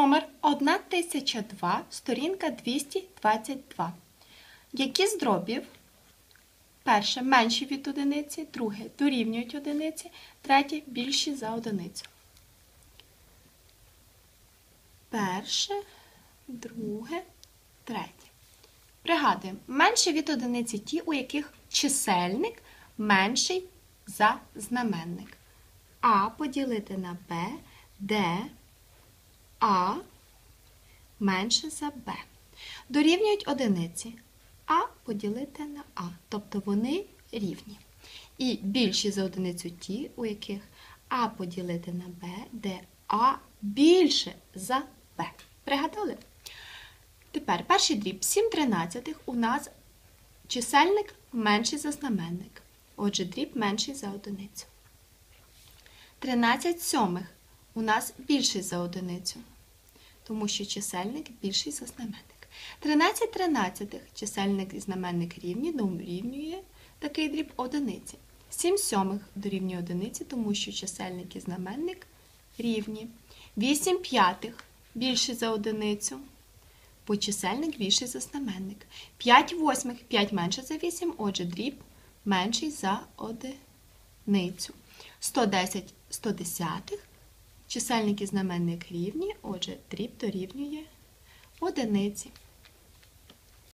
Номер 1002, сторінка 222. Які з дробів? Перше менші від одиниці, друге дорівнюють одиниці, третє більші за одиницю. Перше, друге, третє. Пригадуємо, менше від одиниці ті, у яких чисельник менший за знаменник. А поділити на Б, де А менше за Б. Дорівнюють одиниці. А поділити на А. Тобто вони рівні. І більші за одиницю ті, у яких А поділити на Б, де А більше за Б. Пригадали? Тепер перший дріб 7 тринадцятих у нас чисельник менший за знаменник. Отже, дріб менший за одиницю. 13 сьомих у нас більший за одиницю, тому що чисельник більший за знаменник. 13 тринадцятих чисельник і знаменник рівні, дорівнює такий дріб одиниці. 7 сьомих дорівнює одиниці, тому що чисельник і знаменник рівні. 8 п'ятих більший за одиницю, бо чисельник більший за знаменник. 5 восьмих 5 менше за 8, отже, дріб менший за одиницю. 110 110, чисельник знаменник рівні, отже, дріб дорівнює одиниці.